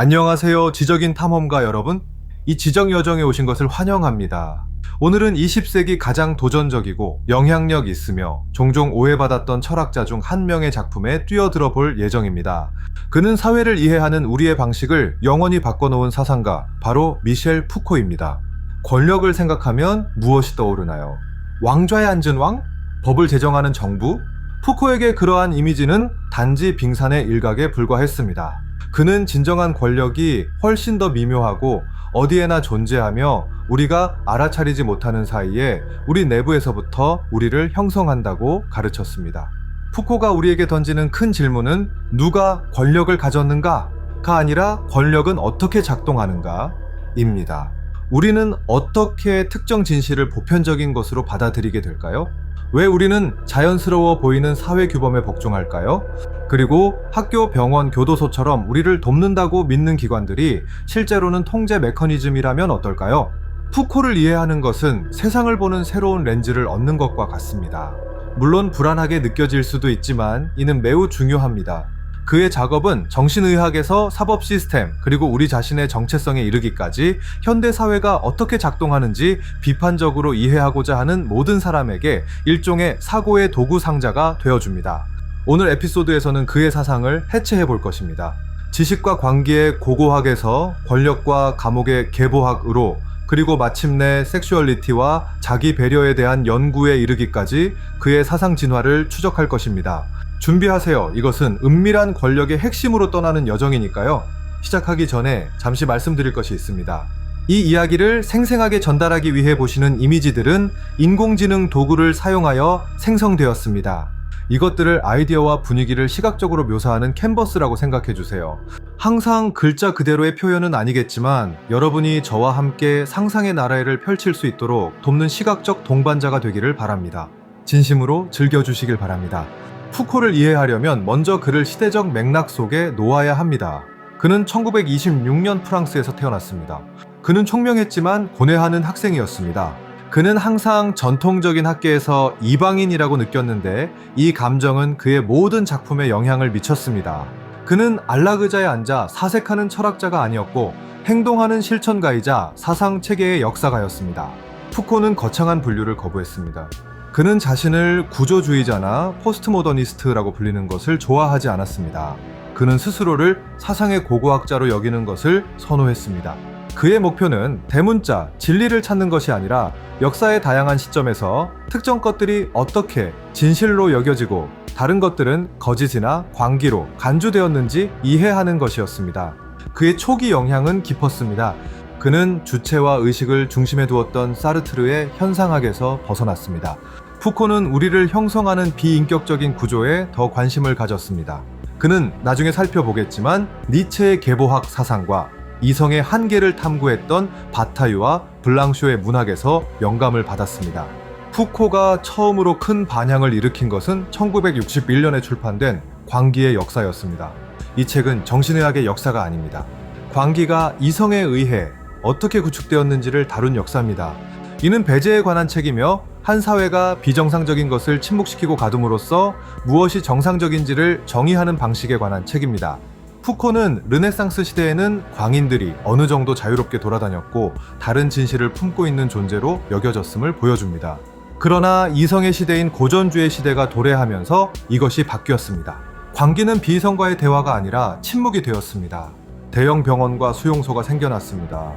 안녕하세요, 지적인 탐험가 여러분. 이 지적 여정에 오신 것을 환영합니다. 오늘은 20세기 가장 도전적이고 영향력 있으며 종종 오해받았던 철학자 중 한 명의 작품에 뛰어들어 볼 예정입니다. 그는 사회를 이해하는 우리의 방식을 영원히 바꿔놓은 사상가, 바로 미셸 푸코입니다. 권력을 생각하면 무엇이 떠오르나요? 왕좌에 앉은 왕? 법을 제정하는 정부? 푸코에게 그러한 이미지는 단지 빙산의 일각에 불과했습니다. 그는 진정한 권력이 훨씬 더 미묘하고 어디에나 존재하며 우리가 알아차리지 못하는 사이에 우리 내부에서부터 우리를 형성한다고 가르쳤습니다. 푸코가 우리에게 던지는 큰 질문은 누가 권력을 가졌는가 가 아니라 권력은 어떻게 작동하는가 입니다. 우리는 어떻게 특정 진실을 보편적인 것으로 받아들이게 될까요? 왜 우리는 자연스러워 보이는 사회 규범에 복종할까요? 그리고 학교, 병원, 교도소처럼 우리를 돕는다고 믿는 기관들이 실제로는 통제 메커니즘이라면 어떨까요? 푸코를 이해하는 것은 세상을 보는 새로운 렌즈를 얻는 것과 같습니다. 물론 불안하게 느껴질 수도 있지만 이는 매우 중요합니다. 그의 작업은 정신의학에서 사법 시스템, 그리고 우리 자신의 정체성에 이르기까지 현대 사회가 어떻게 작동하는지 비판적으로 이해하고자 하는 모든 사람에게 일종의 사고의 도구 상자가 되어줍니다. 오늘 에피소드에서는 그의 사상을 해체해 볼 것입니다. 지식과 관계의 고고학에서 권력과 감옥의 계보학으로 그리고 마침내 섹슈얼리티와 자기 배려에 대한 연구에 이르기까지 그의 사상 진화를 추적할 것입니다. 준비하세요. 이것은 은밀한 권력의 핵심으로 떠나는 여정이니까요. 시작하기 전에 잠시 말씀드릴 것이 있습니다. 이 이야기를 생생하게 전달하기 위해 보시는 이미지들은 인공지능 도구를 사용하여 생성되었습니다. 이것들을 아이디어와 분위기를 시각적으로 묘사하는 캔버스라고 생각해 주세요. 항상 글자 그대로의 표현은 아니겠지만 여러분이 저와 함께 상상의 나라를 펼칠 수 있도록 돕는 시각적 동반자가 되기를 바랍니다. 진심으로 즐겨주시길 바랍니다. 푸코를 이해하려면 먼저 그를 시대적 맥락 속에 놓아야 합니다. 그는 1926년 프랑스에서 태어났습니다. 그는 총명했지만 고뇌하는 학생이었습니다. 그는 항상 전통적인 학계에서 이방인이라고 느꼈는데 이 감정은 그의 모든 작품에 영향을 미쳤습니다. 그는 안락의자에 앉아 사색하는 철학자가 아니었고 행동하는 실천가이자 사상 체계의 역사가였습니다. 푸코는 거창한 분류를 거부했습니다. 그는 자신을 구조주의자나 포스트모더니스트라고 불리는 것을 좋아하지 않았습니다. 그는 스스로를 사상의 고고학자로 여기는 것을 선호했습니다. 그의 목표는 대문자, 진리를 찾는 것이 아니라 역사의 다양한 시점에서 특정 것들이 어떻게 진실로 여겨지고 다른 것들은 거짓이나 광기로 간주되었는지 이해하는 것이었습니다. 그의 초기 영향은 깊었습니다. 그는 주체와 의식을 중심에 두었던 사르트르의 현상학에서 벗어났습니다. 푸코는 우리를 형성하는 비인격적인 구조에 더 관심을 가졌습니다. 그는 나중에 살펴보겠지만 니체의 계보학 사상과 이성의 한계를 탐구했던 바타유와 블랑쇼의 문학에서 영감을 받았습니다. 푸코가 처음으로 큰 반향을 일으킨 것은 1961년에 출판된 광기의 역사였습니다. 이 책은 정신의학의 역사가 아닙니다. 광기가 이성에 의해 어떻게 구축되었는지를 다룬 역사입니다. 이는 배제에 관한 책이며 한 사회가 비정상적인 것을 침묵시키고 가둠으로써 무엇이 정상적인지를 정의하는 방식에 관한 책입니다. 푸코는 르네상스 시대에는 광인들이 어느 정도 자유롭게 돌아다녔고 다른 진실을 품고 있는 존재로 여겨졌음을 보여줍니다. 그러나 이성의 시대인 고전주의 시대가 도래하면서 이것이 바뀌었습니다. 광기는 비이성과의 대화가 아니라 침묵이 되었습니다. 대형 병원과 수용소가 생겨났습니다.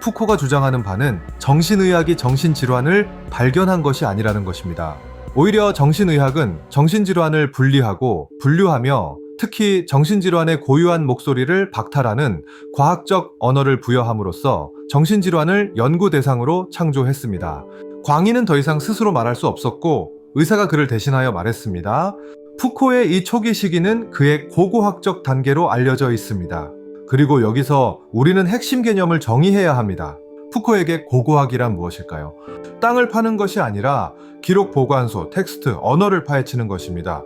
푸코가 주장하는 바는 정신의학이 정신질환을 발견한 것이 아니라는 것입니다. 오히려 정신의학은 정신질환을 분리하고 분류하며 특히 정신질환의 고유한 목소리를 박탈하는 과학적 언어를 부여함으로써 정신질환을 연구 대상으로 창조했습니다. 광인은 더 이상 스스로 말할 수 없었고 의사가 그를 대신하여 말했습니다. 푸코의 이 초기 시기는 그의 고고학적 단계로 알려져 있습니다. 그리고 여기서 우리는 핵심 개념을 정의해야 합니다. 푸코에게 고고학이란 무엇일까요? 땅을 파는 것이 아니라 기록 보관소, 텍스트, 언어를 파헤치는 것입니다.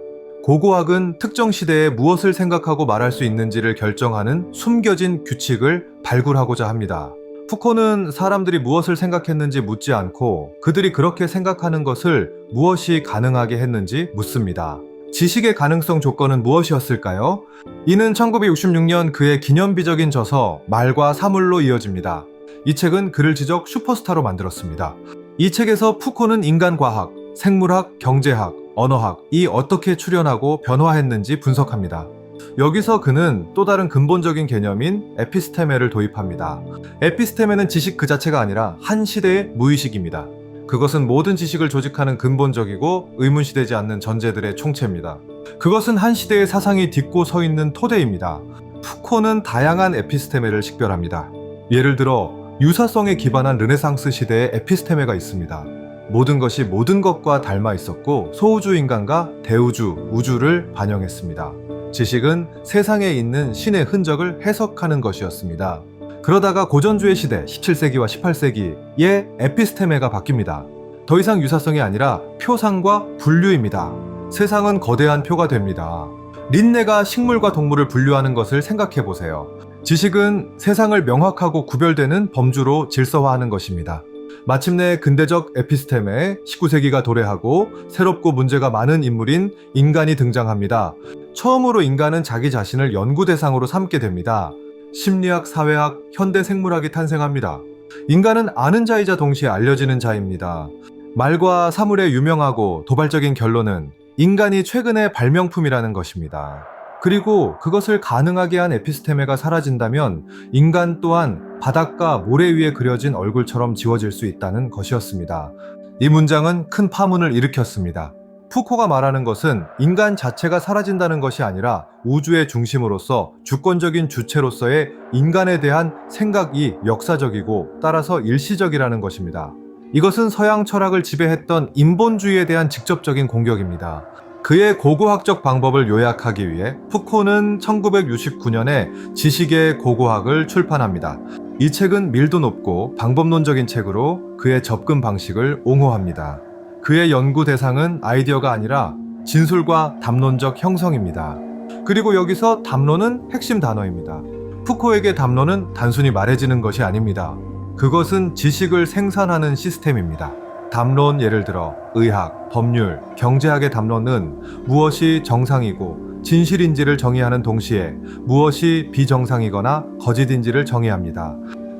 고고학은 특정 시대에 무엇을 생각하고 말할 수 있는지를 결정하는 숨겨진 규칙을 발굴하고자 합니다. 푸코는 사람들이 무엇을 생각했는지 묻지 않고 그들이 그렇게 생각하는 것을 무엇이 가능하게 했는지 묻습니다. 지식의 가능성 조건은 무엇이었을까요? 이는 1966년 그의 기념비적인 저서 말과 사물로 이어집니다. 이 책은 그를 지적 슈퍼스타로 만들었습니다. 이 책에서 푸코는 인간과학, 생물학, 경제학, 언어학 이 어떻게 출현하고 변화했는지 분석합니다. 여기서 그는 또 다른 근본적인 개념인 에피스테메를 도입합니다. 에피스테메는 지식 그 자체가 아니라 한 시대의 무의식입니다. 그것은 모든 지식을 조직하는 근본적이고 의문시되지 않는 전제들의 총체입니다. 그것은 한 시대의 사상이 딛고 서 있는 토대입니다. 푸코는 다양한 에피스테메를 식별합니다. 예를 들어 유사성에 기반한 르네상스 시대의 에피스테메가 있습니다. 모든 것이 모든 것과 닮아 있었고 소우주 인간과 대우주, 우주를 반영했습니다. 지식은 세상에 있는 신의 흔적을 해석하는 것이었습니다. 그러다가 고전주의 시대 17세기와 18세기에 에피스테메가 바뀝니다. 더 이상 유사성이 아니라 표상과 분류입니다. 세상은 거대한 표가 됩니다. 린네가 식물과 동물을 분류하는 것을 생각해 보세요. 지식은 세상을 명확하고 구별되는 범주로 질서화하는 것입니다. 마침내 근대적 에피스테메 19세기가 도래하고 새롭고 문제가 많은 인물인 인간이 등장합니다. 처음으로 인간은 자기 자신을 연구 대상으로 삼게 됩니다. 심리학, 사회학, 현대 생물학이 탄생합니다. 인간은 아는 자이자 동시에 알려지는 자입니다. 말과 사물의 유명하고 도발적인 결론은 인간이 최근의 발명품이라는 것입니다. 그리고 그것을 가능하게 한 에피스테메가 사라진다면 인간 또한 바닷가 모래 위에 그려진 얼굴처럼 지워질 수 있다는 것이었습니다. 이 문장은 큰 파문을 일으켰습니다. 푸코가 말하는 것은 인간 자체가 사라진다는 것이 아니라 우주의 중심으로서 주권적인 주체로서의 인간에 대한 생각이 역사적이고 따라서 일시적이라는 것입니다. 이것은 서양 철학을 지배했던 인본주의에 대한 직접적인 공격입니다. 그의 고고학적 방법을 요약하기 위해 푸코는 1969년에 지식의 고고학을 출판합니다. 이 책은 밀도 높고 방법론적인 책으로 그의 접근 방식을 옹호합니다. 그의 연구 대상은 아이디어가 아니라 진술과 담론적 형성입니다. 그리고 여기서 담론은 핵심 단어입니다. 푸코에게 담론은 단순히 말해지는 것이 아닙니다. 그것은 지식을 생산하는 시스템입니다. 담론 예를 들어 의학, 법률, 경제학의 담론은 무엇이 정상이고 진실인지를 정의하는 동시에 무엇이 비정상이거나 거짓인지를 정의합니다.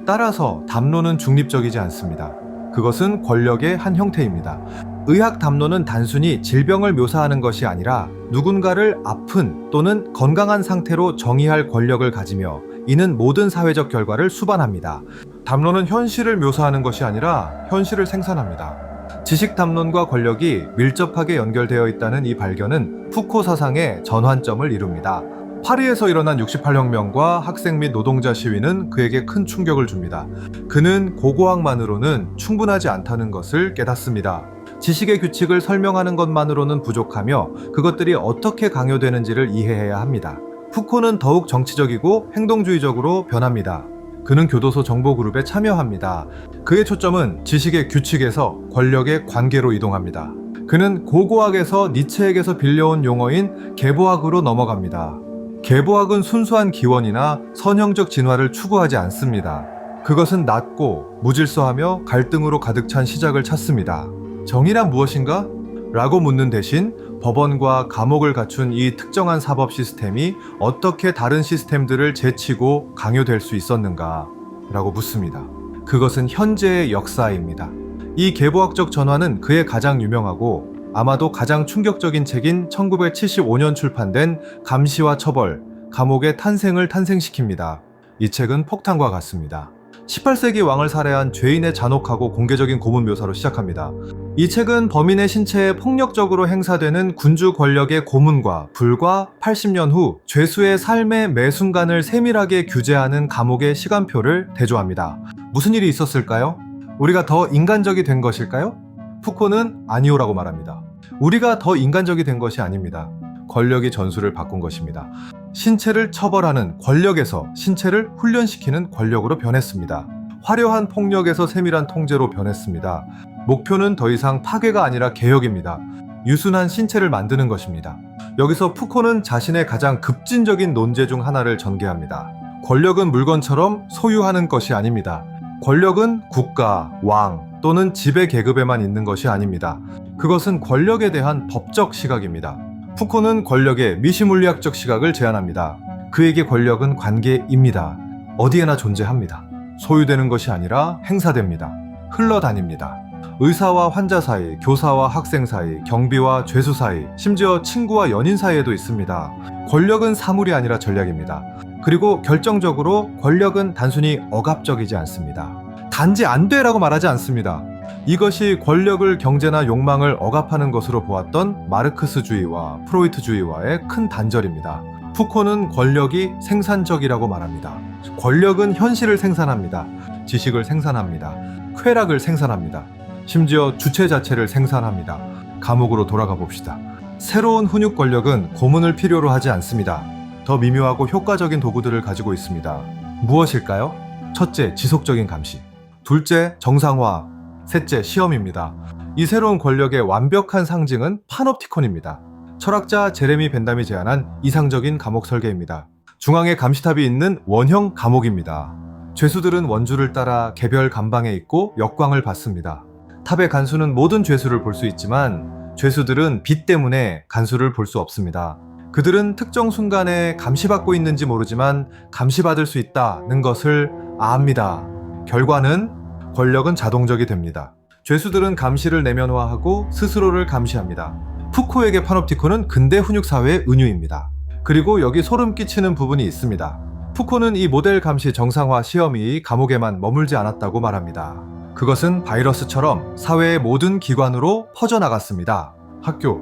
따라서 담론은 중립적이지 않습니다. 그것은 권력의 한 형태입니다. 의학 담론은 단순히 질병을 묘사하는 것이 아니라 누군가를 아픈 또는 건강한 상태로 정의할 권력을 가지며 이는 모든 사회적 결과를 수반합니다. 담론은 현실을 묘사하는 것이 아니라 현실을 생산합니다. 지식 담론과 권력이 밀접하게 연결되어 있다는 이 발견은 푸코 사상의 전환점을 이룹니다. 파리에서 일어난 68혁명과 학생 및 노동자 시위는 그에게 큰 충격을 줍니다. 그는 고고학만으로는 충분하지 않다는 것을 깨닫습니다. 지식의 규칙을 설명하는 것만으로는 부족하며 그것들이 어떻게 강요되는지를 이해해야 합니다. 푸코는 더욱 정치적이고 행동주의적으로 변합니다. 그는 교도소 정보그룹에 참여합니다. 그의 초점은 지식의 규칙에서 권력의 관계로 이동합니다. 그는 고고학에서 니체에게서 빌려온 용어인 계보학으로 넘어갑니다. 계보학은 순수한 기원이나 선형적 진화를 추구하지 않습니다. 그것은 낮고 무질서하며 갈등으로 가득 찬 시작을 찾습니다. 정의란 무엇인가? 라고 묻는 대신 법원과 감옥을 갖춘 이 특정한 사법 시스템이 어떻게 다른 시스템들을 제치고 강요될 수 있었는가? 라고 묻습니다. 그것은 현재의 역사입니다. 이 계보학적 전환은 그의 가장 유명하고 아마도 가장 충격적인 책인 1975년 출판된 감시와 처벌, 감옥의 탄생을 탄생시킵니다. 이 책은 폭탄과 같습니다. 18세기 왕을 살해한 죄인의 잔혹하고 공개적인 고문 묘사로 시작합니다. 이 책은 범인의 신체에 폭력적으로 행사되는 군주 권력의 고문과 불과 80년 후 죄수의 삶의 매 순간을 세밀하게 규제하는 감옥의 시간표를 대조합니다. 무슨 일이 있었을까요? 우리가 더 인간적이 된 것일까요? 푸코는 아니오라고 말합니다. 우리가 더 인간적이 된 것이 아닙니다. 권력이 전술을 바꾼 것입니다. 신체를 처벌하는 권력에서 신체를 훈련시키는 권력으로 변했습니다. 화려한 폭력에서 세밀한 통제로 변했습니다. 목표는 더 이상 파괴가 아니라 개혁입니다. 유순한 신체를 만드는 것입니다. 여기서 푸코는 자신의 가장 급진적인 논제 중 하나를 전개합니다. 권력은 물건처럼 소유하는 것이 아닙니다. 권력은 국가, 왕 또는 지배 계급에만 있는 것이 아닙니다. 그것은 권력에 대한 법적 시각입니다. 푸코는 권력의 미시물리학적 시각을 제안합니다. 그에게 권력은 관계입니다. 어디에나 존재합니다. 소유되는 것이 아니라 행사됩니다. 흘러다닙니다. 의사와 환자 사이, 교사와 학생 사이, 경비와 죄수 사이, 심지어 친구와 연인 사이에도 있습니다. 권력은 사물이 아니라 전략입니다. 그리고 결정적으로 권력은 단순히 억압적이지 않습니다. 단지 안 돼라고 말하지 않습니다. 이것이 권력을 경제나 욕망을 억압하는 것으로 보았던 마르크스주의와 프로이트주의와의 큰 단절입니다. 푸코는 권력이 생산적이라고 말합니다. 권력은 현실을 생산합니다. 지식을 생산합니다. 쾌락을 생산합니다. 심지어 주체 자체를 생산합니다. 감옥으로 돌아가 봅시다. 새로운 훈육 권력은 고문을 필요로 하지 않습니다. 더 미묘하고 효과적인 도구들을 가지고 있습니다. 무엇일까요? 첫째, 지속적인 감시. 둘째, 정상화. 셋째, 시험입니다. 이 새로운 권력의 완벽한 상징은 파놉티콘입니다. 철학자 제레미 벤담이 제안한 이상적인 감옥 설계입니다. 중앙에 감시탑이 있는 원형 감옥입니다. 죄수들은 원주를 따라 개별 감방에 있고 역광을 받습니다. 탑의 간수는 모든 죄수를 볼 수 있지만 죄수들은 빛 때문에 간수를 볼 수 없습니다. 그들은 특정 순간에 감시받고 있는지 모르지만 감시받을 수 있다는 것을 압니다. 결과는 권력은 자동적이 됩니다. 죄수들은 감시를 내면화하고 스스로를 감시합니다. 푸코에게 파놉티콘은 근대 훈육 사회의 은유입니다. 그리고 여기 소름 끼치는 부분이 있습니다. 푸코는 이 모델 감시 정상화 시험이 감옥에만 머물지 않았다고 말합니다. 그것은 바이러스처럼 사회의 모든 기관으로 퍼져나갔습니다. 학교,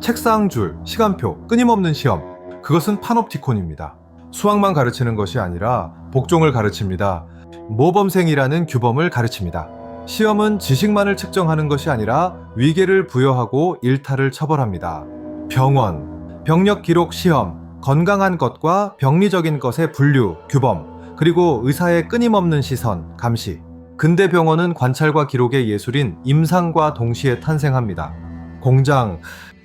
책상 줄, 시간표, 끊임없는 시험. 그것은 파놉티콘입니다. 수학만 가르치는 것이 아니라 복종을 가르칩니다. 모범생이라는 규범을 가르칩니다. 시험은 지식만을 측정하는 것이 아니라 위계를 부여하고 일탈을 처벌합니다. 병원, 병력 기록 시험, 건강한 것과 병리적인 것의 분류, 규범, 그리고 의사의 끊임없는 시선, 감시. 근대 병원은 관찰과 기록의 예술인 임상과 동시에 탄생합니다. 공장,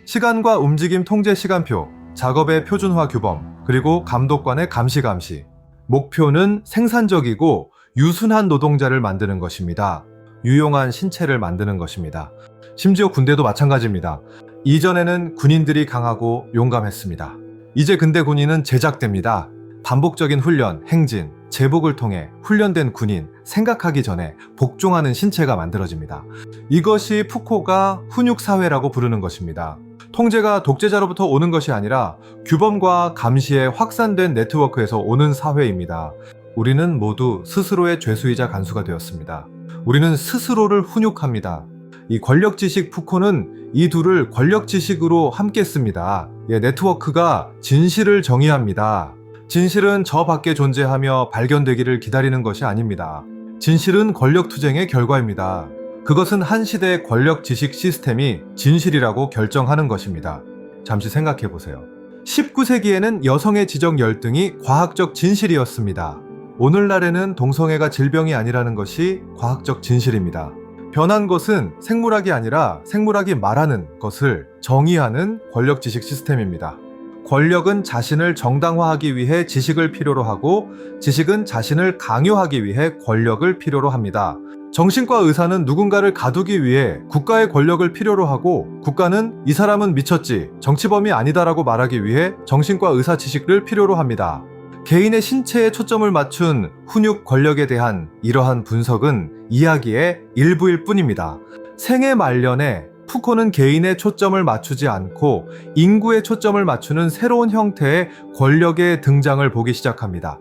시간과 움직임 통제 시간표, 작업의 표준화 규범, 그리고 감독관의 감시 감시. 목표는 생산적이고 유순한 노동자를 만드는 것입니다. 유용한 신체를 만드는 것입니다. 심지어 군대도 마찬가지입니다. 이전에는 군인들이 강하고 용감했습니다. 이제 근대 군인은 제작됩니다. 반복적인 훈련, 행진, 제복을 통해 훈련된 군인, 생각하기 전에 복종하는 신체가 만들어집니다. 이것이 푸코가 훈육사회라고 부르는 것입니다. 통제가 독재자로부터 오는 것이 아니라 규범과 감시에 확산된 네트워크에서 오는 사회입니다. 우리는 모두 스스로의 죄수이자 간수가 되었습니다. 우리는 스스로를 훈육합니다. 이 권력 지식 푸코는 이 둘을 권력 지식으로 함께 씁니다. 예, 네트워크가 진실을 정의합니다. 진실은 저 밖에 존재하며 발견되기를 기다리는 것이 아닙니다. 진실은 권력 투쟁의 결과입니다. 그것은 한 시대의 권력 지식 시스템이 진실이라고 결정하는 것입니다. 잠시 생각해 보세요. 19세기에는 여성의 지적 열등이 과학적 진실이었습니다. 오늘날에는 동성애가 질병이 아니라는 것이 과학적 진실입니다. 변한 것은 생물학이 아니라 생물학이 말하는 것을 정의하는 권력 지식 시스템입니다. 권력은 자신을 정당화하기 위해 지식을 필요로 하고 지식은 자신을 강요하기 위해 권력을 필요로 합니다. 정신과 의사는 누군가를 가두기 위해 국가의 권력을 필요로 하고 국가는 이 사람은 미쳤지 정치범이 아니다라고 말하기 위해 정신과 의사 지식을 필요로 합니다. 개인의 신체에 초점을 맞춘 훈육 권력에 대한 이러한 분석은 이야기의 일부일 뿐입니다. 생애 말년에 푸코는 개인의 초점을 맞추지 않고 인구의 초점을 맞추는 새로운 형태의 권력의 등장을 보기 시작합니다.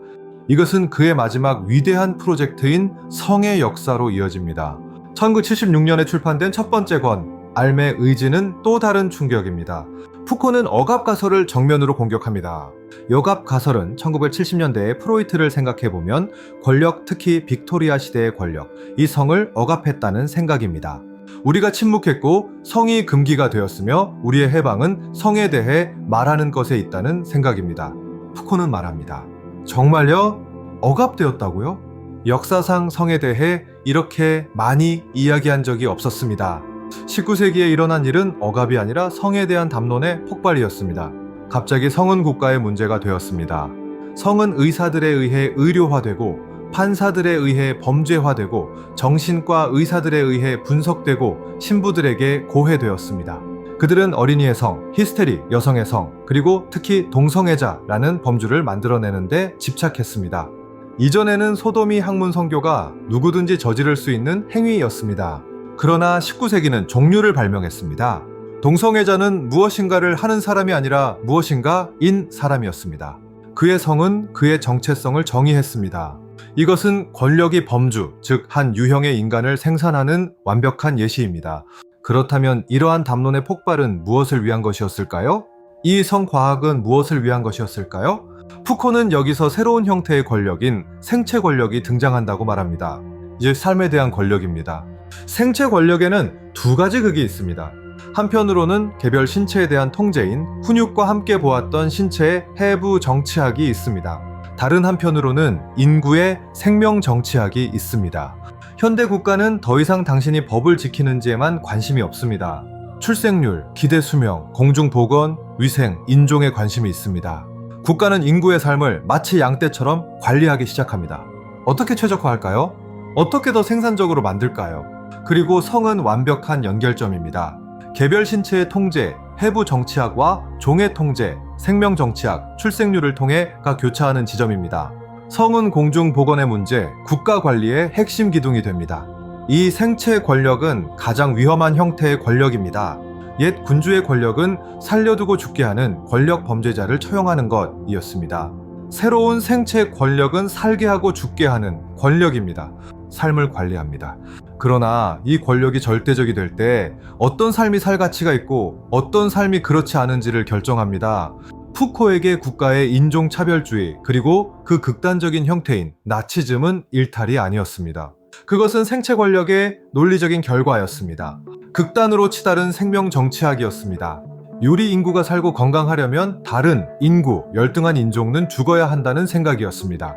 이것은 그의 마지막 위대한 프로젝트인 성의 역사로 이어집니다. 1976년에 출판된 첫 번째 권, 알의 의지는 또 다른 충격입니다. 푸코는 억압 가설을 정면으로 공격합니다. 여갑 가설은 1970년대에 프로이트를 생각해보면 권력, 특히 빅토리아 시대의 권력, 이 성을 억압했다는 생각입니다. 우리가 침묵했고 성이 금기가 되었으며 우리의 해방은 성에 대해 말하는 것에 있다는 생각입니다. 푸코는 말합니다. 정말요? 억압되었다고요? 역사상 성에 대해 이렇게 많이 이야기한 적이 없었습니다. 19세기에 일어난 일은 억압이 아니라 성에 대한 담론의 폭발이었습니다. 갑자기 성은 국가의 문제가 되었습니다. 성은 의사들에 의해 의료화되고 판사들에 의해 범죄화되고 정신과 의사들에 의해 분석되고 신부들에게 고해되었습니다. 그들은 어린이의 성, 히스테리, 여성의 성, 그리고 특히 동성애자라는 범주를 만들어내는데 집착했습니다. 이전에는 소돔이 학문 성교가 누구든지 저지를 수 있는 행위였습니다. 그러나 19세기는 종류를 발명했습니다. 동성애자는 무엇인가를 하는 사람이 아니라 무엇인가 인 사람이었습니다. 그의 성은 그의 정체성을 정의했습니다. 이것은 권력이 범주, 즉 한 유형의 인간을 생산하는 완벽한 예시입니다. 그렇다면 이러한 담론의 폭발은 무엇을 위한 것이었을까요? 이 성과학은 무엇을 위한 것이었을까요? 푸코는 여기서 새로운 형태의 권력인 생체 권력이 등장한다고 말합니다. 즉, 삶에 대한 권력입니다. 생체 권력에는 두 가지 극이 있습니다. 한편으로는 개별 신체에 대한 통제인 훈육과 함께 보았던 신체의 해부 정치학이 있습니다. 다른 한편으로는 인구의 생명 정치학이 있습니다. 현대 국가는 더 이상 당신이 법을 지키는지에만 관심이 없습니다. 출생률, 기대 수명, 공중 보건, 위생, 인종에 관심이 있습니다. 국가는 인구의 삶을 마치 양떼처럼 관리하기 시작합니다. 어떻게 최적화할까요? 어떻게 더 생산적으로 만들까요? 그리고 성은 완벽한 연결점입니다. 개별 신체의 통제, 해부 정치학과 종의 통제, 생명 정치학, 출생률을 통해가 교차하는 지점입니다. 성은 공중 보건의 문제, 국가 관리의 핵심 기둥이 됩니다. 이 생체 권력은 가장 위험한 형태의 권력입니다. 옛 군주의 권력은 살려두고 죽게 하는 권력 범죄자를 처형하는 것이었습니다. 새로운 생체 권력은 살게 하고 죽게 하는 권력입니다. 삶을 관리합니다. 그러나 이 권력이 절대적이 될 때 어떤 삶이 살 가치가 있고 어떤 삶이 그렇지 않은지를 결정합니다. 푸코에게 국가의 인종차별주의 그리고 그 극단적인 형태인 나치즘은 일탈이 아니었습니다. 그것은 생체 권력의 논리적인 결과였습니다. 극단으로 치달은 생명 정치학이었습니다. 요리 인구가 살고 건강하려면 다른 인구, 열등한 인종은 죽어야 한다는 생각이었습니다.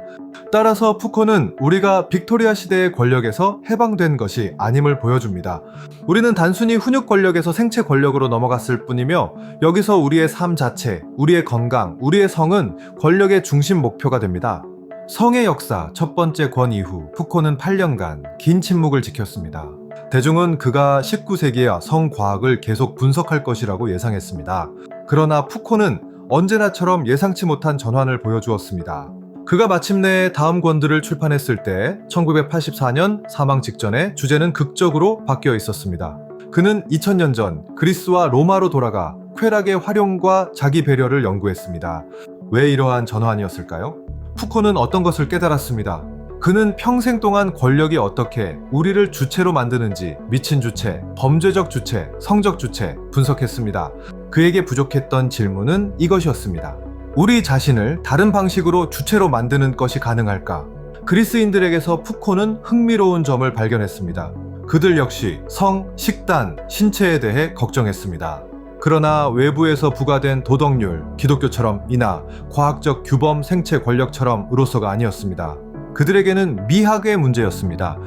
따라서 푸코는 우리가 빅토리아 시대의 권력에서 해방된 것이 아님을 보여줍니다. 우리는 단순히 훈육 권력에서 생체 권력으로 넘어갔을 뿐이며 여기서 우리의 삶 자체, 우리의 건강, 우리의 성은 권력의 중심 목표가 됩니다. 성의 역사 첫 번째 권 이후 푸코는 8년간 긴 침묵을 지켰습니다. 대중은 그가 19세기의 성과학을 계속 분석할 것이라고 예상했습니다. 그러나 푸코는 언제나처럼 예상치 못한 전환을 보여주었습니다. 그가 마침내 다음 권들을 출판했을 때 1984년 사망 직전에 주제는 극적으로 바뀌어 있었습니다. 그는 2000년 전 그리스와 로마로 돌아가 쾌락의 활용과 자기 배려를 연구했습니다. 왜 이러한 전환이었을까요? 푸코는 어떤 것을 깨달았습니다. 그는 평생 동안 권력이 어떻게 우리를 주체로 만드는지 미친 주체, 범죄적 주체, 성적 주체 분석했습니다. 그에게 부족했던 질문은 이것이었습니다. 우리 자신을 다른 방식으로 주체로 만드는 것이 가능할까? 그리스인들에게서 푸코는 흥미로운 점을 발견했습니다. 그들 역시 성, 식단, 신체에 대해 걱정했습니다. 그러나 외부에서 부과된 도덕률, 기독교처럼 이나 과학적 규범 생체 권력처럼으로서가 아니었습니다. 그들에게는 미학의 문제였습니다.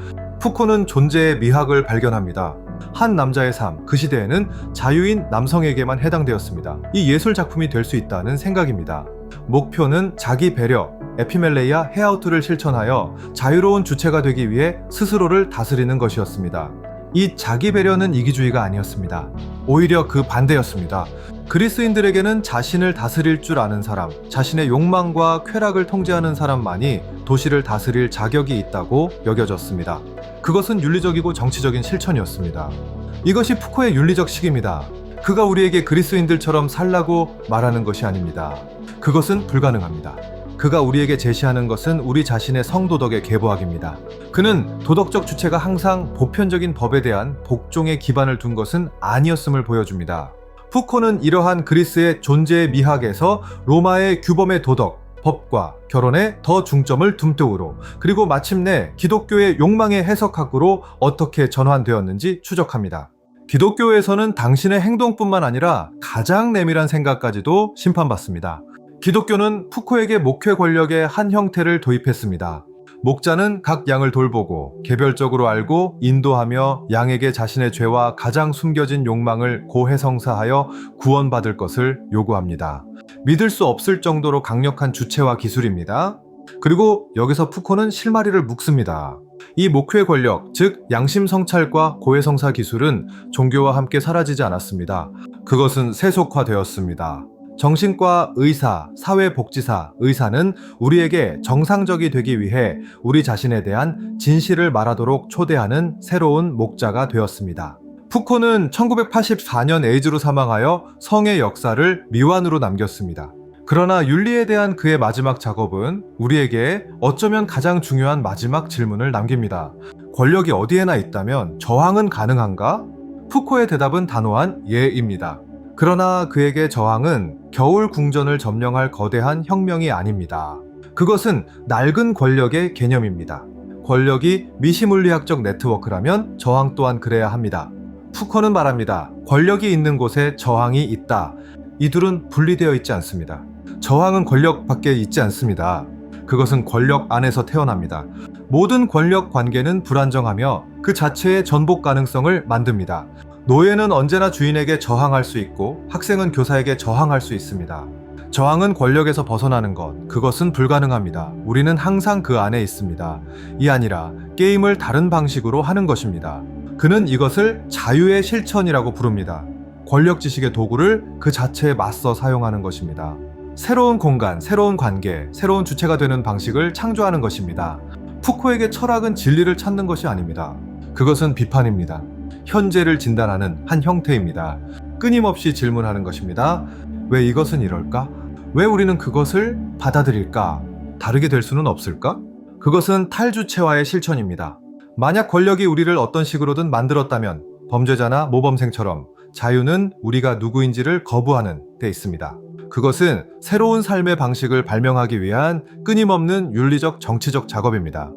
푸코는 존재의 미학을 발견합니다. 한 남자의 삶, 그 시대에는 자유인 남성에게만 해당되었습니다. 이 예술 작품이 될 수 있다는 생각입니다. 목표는 자기 배려, 에피멜레이아 헤아우트를 실천하여 자유로운 주체가 되기 위해 스스로를 다스리는 것이었습니다. 이 자기 배려는 이기주의가 아니었습니다. 오히려 그 반대였습니다. 그리스인들에게는 자신을 다스릴 줄 아는 사람, 자신의 욕망과 쾌락을 통제하는 사람만이 도시를 다스릴 자격이 있다고 여겨졌습니다. 그것은 윤리적이고 정치적인 실천이었습니다. 이것이 푸코의 윤리적 식입니다. 그가 우리에게 그리스인들처럼 살라고 말하는 것이 아닙니다. 그것은 불가능합니다. 그가 우리에게 제시하는 것은 우리 자신의 성도덕의 계보학입니다. 그는 도덕적 주체가 항상 보편적인 법에 대한 복종의 기반을 둔 것은 아니었음을 보여줍니다. 푸코는 이러한 그리스의 존재의 미학에서 로마의 규범의 도덕, 법과 결혼에 더 중점을 둠뜨우로 그리고 마침내 기독교의 욕망의 해석학으로 어떻게 전환되었는지 추적합니다. 기독교에서는 당신의 행동뿐만 아니라 가장 내밀한 생각까지도 심판받습니다. 기독교는 푸코에게 목회 권력의 한 형태를 도입했습니다. 목자는 각 양을 돌보고 개별적으로 알고 인도하며 양에게 자신의 죄와 가장 숨겨진 욕망을 고해성사하여 구원받을 것을 요구합니다. 믿을 수 없을 정도로 강력한 주체와 기술입니다. 그리고 여기서 푸코는 실마리를 묶습니다. 이 목회 권력, 즉 양심 성찰과 고해 성사 기술은 종교와 함께 사라지지 않았습니다. 그것은 세속화되었습니다. 정신과 의사, 사회복지사, 의사는 우리에게 정상적이 되기 위해 우리 자신에 대한 진실을 말하도록 초대하는 새로운 목자가 되었습니다. 푸코는 1984년 에이즈로 사망하여 성의 역사를 미완으로 남겼습니다. 그러나 윤리에 대한 그의 마지막 작업은 우리에게 어쩌면 가장 중요한 마지막 질문을 남깁니다. 권력이 어디에나 있다면 저항은 가능한가? 푸코의 대답은 단호한 예입니다. 그러나 그에게 저항은 겨울 궁전을 점령할 거대한 혁명이 아닙니다. 그것은 낡은 권력의 개념입니다. 권력이 미시물리학적 네트워크라면 저항 또한 그래야 합니다. 푸코는 말합니다. 권력이 있는 곳에 저항이 있다. 이 둘은 분리되어 있지 않습니다. 저항은 권력 밖에 있지 않습니다. 그것은 권력 안에서 태어납니다. 모든 권력 관계는 불안정하며 그 자체의 전복 가능성을 만듭니다. 노예는 언제나 주인에게 저항할 수 있고 학생은 교사에게 저항할 수 있습니다. 저항은 권력에서 벗어나는 것, 그것은 불가능합니다. 우리는 항상 그 안에 있습니다. 이 아니라 게임을 다른 방식으로 하는 것입니다. 그는 이것을 자유의 실천이라고 부릅니다. 권력 지식의 도구를 그 자체에 맞서 사용하는 것입니다. 새로운 공간, 새로운 관계, 새로운 주체가 되는 방식을 창조하는 것입니다. 푸코에게 철학은 진리를 찾는 것이 아닙니다. 그것은 비판입니다. 현재를 진단하는 한 형태입니다. 끊임없이 질문하는 것입니다. 왜 이것은 이럴까? 왜 우리는 그것을 받아들일까? 다르게 될 수는 없을까? 그것은 탈주체와의 실천입니다. 만약 권력이 우리를 어떤 식으로든 만들었다면 범죄자나 모범생처럼 자유는 우리가 누구인지를 거부하는 데 있습니다. 그것은 새로운 삶의 방식을 발명하기 위한 끊임없는 윤리적 정치적 작업입니다.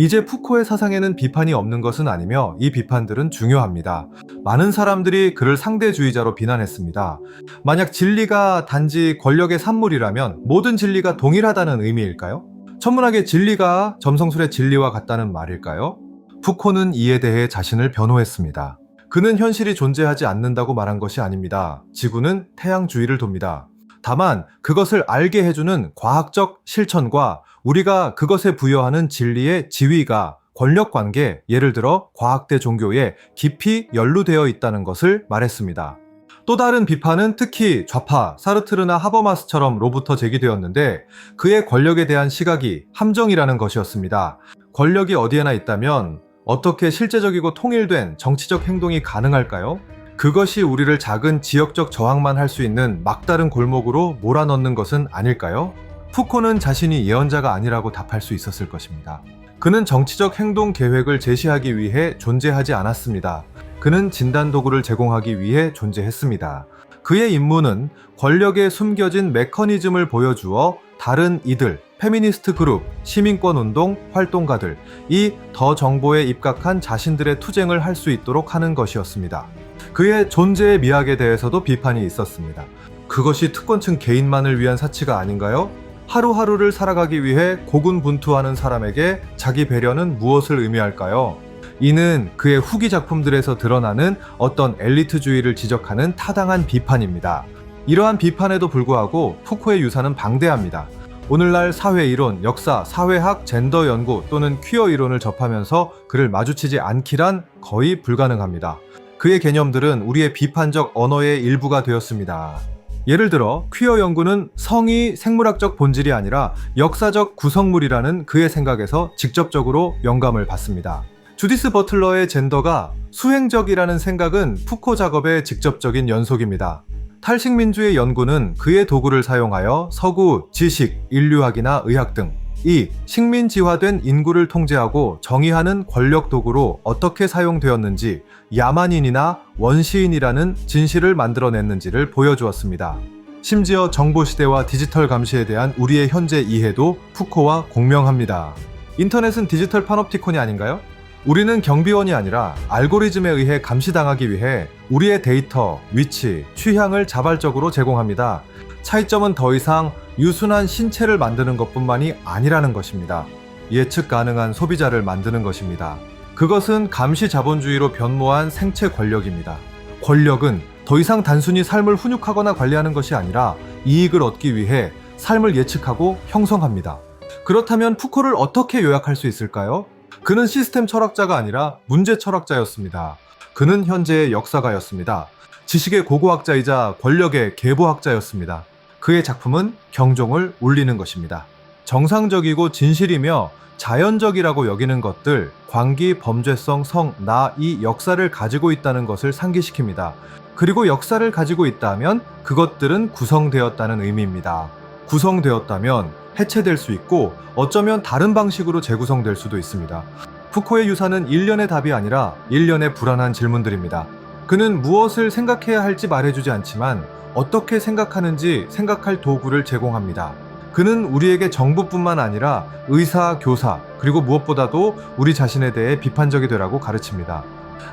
이제 푸코의 사상에는 비판이 없는 것은 아니며 이 비판들은 중요합니다. 많은 사람들이 그를 상대주의자로 비난했습니다. 만약 진리가 단지 권력의 산물이라면 모든 진리가 동일하다는 의미일까요? 천문학의 진리가 점성술의 진리와 같다는 말일까요? 푸코는 이에 대해 자신을 변호했습니다. 그는 현실이 존재하지 않는다고 말한 것이 아닙니다. 지구는 태양 주위를 돕니다. 다만 그것을 알게 해주는 과학적 실천과 우리가 그것에 부여하는 진리의 지위가 권력 관계, 예를 들어 과학대 종교에 깊이 연루되어 있다는 것을 말했습니다. 또 다른 비판은 특히 좌파, 사르트르나 하버마스처럼 로부터 제기되었는데 그의 권력에 대한 시각이 함정이라는 것이었습니다. 권력이 어디에나 있다면 어떻게 실제적이고 통일된 정치적 행동이 가능할까요? 그것이 우리를 작은 지역적 저항만 할 수 있는 막다른 골목으로 몰아넣는 것은 아닐까요? 푸코는 자신이 예언자가 아니라고 답할 수 있었을 것입니다. 그는 정치적 행동 계획을 제시하기 위해 존재하지 않았습니다. 그는 진단 도구를 제공하기 위해 존재했습니다. 그의 임무는 권력에 숨겨진 메커니즘을 보여주어 다른 이들, 페미니스트 그룹, 시민권 운동 활동가들, 이 더 정보에 입각한 자신들의 투쟁을 할 수 있도록 하는 것이었습니다. 그의 존재의 미학에 대해서도 비판이 있었습니다. 그것이 특권층 개인만을 위한 사치가 아닌가요? 하루하루를 살아가기 위해 고군분투하는 사람에게 자기 배려는 무엇을 의미할까요? 이는 그의 후기 작품들에서 드러나는 어떤 엘리트주의를 지적하는 타당한 비판입니다. 이러한 비판에도 불구하고 푸코의 유산은 방대합니다. 오늘날 사회 이론, 역사, 사회학, 젠더 연구 또는 퀴어 이론을 접하면서 그를 마주치지 않기란 거의 불가능합니다. 그의 개념들은 우리의 비판적 언어의 일부가 되었습니다. 예를 들어 퀴어 연구는 성이 생물학적 본질이 아니라 역사적 구성물이라는 그의 생각에서 직접적으로 영감을 받습니다. 주디스 버틀러의 젠더가 수행적이라는 생각은 푸코 작업의 직접적인 연속입니다. 탈식민주의 연구는 그의 도구를 사용하여 서구, 지식, 인류학이나 의학 등 이 식민지화된 인구를 통제하고 정의하는 권력 도구로 어떻게 사용되었는지 야만인이나 원시인이라는 진실을 만들어냈는지를 보여주었습니다. 심지어 정보시대와 디지털 감시에 대한 우리의 현재 이해도 푸코와 공명합니다. 인터넷은 디지털 파놉티콘이 아닌가요? 우리는 경비원이 아니라 알고리즘에 의해 감시당하기 위해 우리의 데이터, 위치, 취향을 자발적으로 제공합니다. 차이점은 더 이상 유순한 신체를 만드는 것뿐만이 아니라는 것입니다. 예측 가능한 소비자를 만드는 것입니다. 그것은 감시 자본주의로 변모한 생체 권력입니다. 권력은 더 이상 단순히 삶을 훈육하거나 관리하는 것이 아니라 이익을 얻기 위해 삶을 예측하고 형성합니다. 그렇다면 푸코를 어떻게 요약할 수 있을까요? 그는 시스템 철학자가 아니라 문제 철학자였습니다. 그는 현재의 역사가였습니다. 지식의 고고학자이자 권력의 계보학자였습니다. 그의 작품은 경종을 울리는 것입니다. 정상적이고 진실이며 자연적이라고 여기는 것들, 광기, 범죄성, 성, 나, 이 역사를 가지고 있다는 것을 상기시킵니다. 그리고 역사를 가지고 있다면 그것들은 구성되었다는 의미입니다. 구성되었다면 해체될 수 있고 어쩌면 다른 방식으로 재구성될 수도 있습니다. 푸코의 유산은 일련의 답이 아니라 일련의 불안한 질문들입니다. 그는 무엇을 생각해야 할지 말해주지 않지만 어떻게 생각하는지 생각할 도구를 제공합니다. 그는 우리에게 정부뿐만 아니라 의사, 교사, 그리고 무엇보다도 우리 자신에 대해 비판적이 되라고 가르칩니다.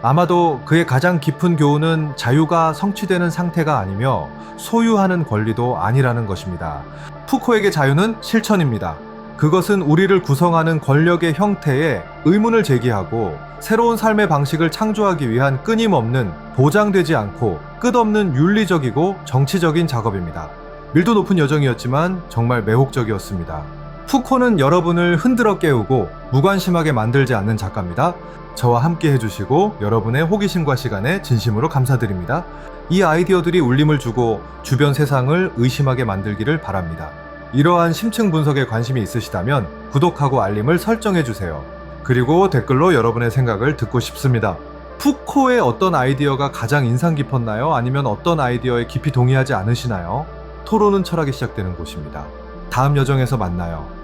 아마도 그의 가장 깊은 교훈은 자유가 성취되는 상태가 아니며 소유하는 권리도 아니라는 것입니다. 푸코에게 자유는 실천입니다. 그것은 우리를 구성하는 권력의 형태에 의문을 제기하고 새로운 삶의 방식을 창조하기 위한 끊임없는 보장되지 않고 끝없는 윤리적이고 정치적인 작업입니다. 밀도 높은 여정이었지만 정말 매혹적이었습니다. 푸코는 여러분을 흔들어 깨우고 무관심하게 만들지 않는 작가입니다. 저와 함께 해주시고 여러분의 호기심과 시간에 진심으로 감사드립니다. 이 아이디어들이 울림을 주고 주변 세상을 의심하게 만들기를 바랍니다. 이러한 심층 분석에 관심이 있으시다면 구독하고 알림을 설정해 주세요. 그리고 댓글로 여러분의 생각을 듣고 싶습니다. 푸코의 어떤 아이디어가 가장 인상 깊었나요? 아니면 어떤 아이디어에 깊이 동의하지 않으시나요? 토론은 철학이 시작되는 곳입니다. 다음 여정에서 만나요.